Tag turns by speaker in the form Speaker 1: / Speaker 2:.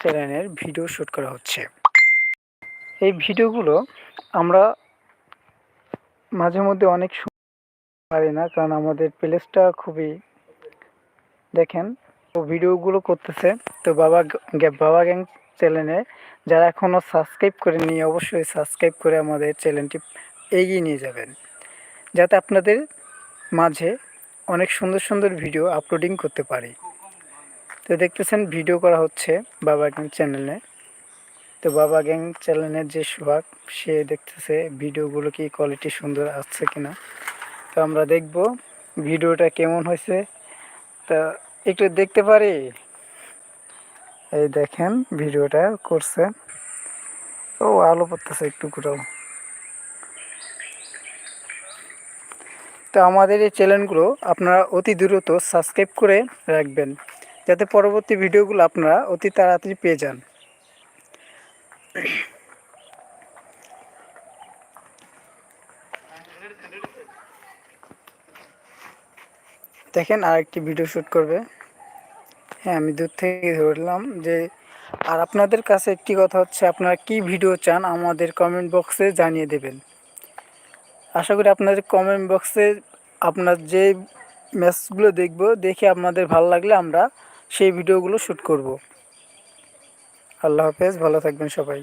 Speaker 1: চ্যানেলের video shoot করা হচ্ছে। এই ভিডিওগুলো আমরা মাঝে মধ্যে অনেক পারি না, কারণ আমাদের প্লেসটা খুবই, দেখেন, তো ভিডিওগুলো করতেছে। তো বাবা বাবা গ্যাং চ্যানেলে যারা এখনও সাবস্ক্রাইব করেননি, অবশ্যই সাবস্ক্রাইব করে আমাদের চ্যানেলটি এগিয়ে নিয়ে যাবেন। যাতে আপনাদের মাঝে অনেক সুন্দর সুন্দর ভিডিও আপলোডিং করতে পারি। তো দেখতেছেন ভিডিও করা হচ্ছে বাবা গ্যাং চ্যানেলে। তো বাবা গ্যাং চ্যানেলের যে সোহাগ, সে দেখতেছে ভিডিওগুলো কি কোয়ালিটি সুন্দর আসছে কিনা। তো আমরা দেখব ভিডিওটা কেমন হয়েছে। তা একটু দেখতে পারি। এই দেখেন ভিডিওটা করছে। ও, আলো পড়তেছে একটু কোথাও তো আমাদের এই চ্যানেলগুলো আপনারা অতি দ্রুত সাবস্ক্রাইব করে রাখবেন। যাতে পরবর্তী ভিডিওগুলো আপনারা অতি তাড়াতাড়ি পেয়ে যান। দেখেন আরেকটি ভিডিও শ্যুট করবে। হ্যাঁ আমি দূর থেকে ধরলাম যে, আর আপনাদের কাছে একটি কথা হচ্ছে, আপনারা কি ভিডিও চান আমাদের কমেন্ট বক্সে জানিয়ে দেবেন। আশা করি আপনাদের কমেন্ট বক্সে আপনার যে ম্যাচগুলো দেখব, দেখে আপনাদের ভালো লাগলে আমরা সেই ভিডিওগুলো শ্যুট করব। আল্লাহ হাফেজ ভালো থাকবেন সবাই।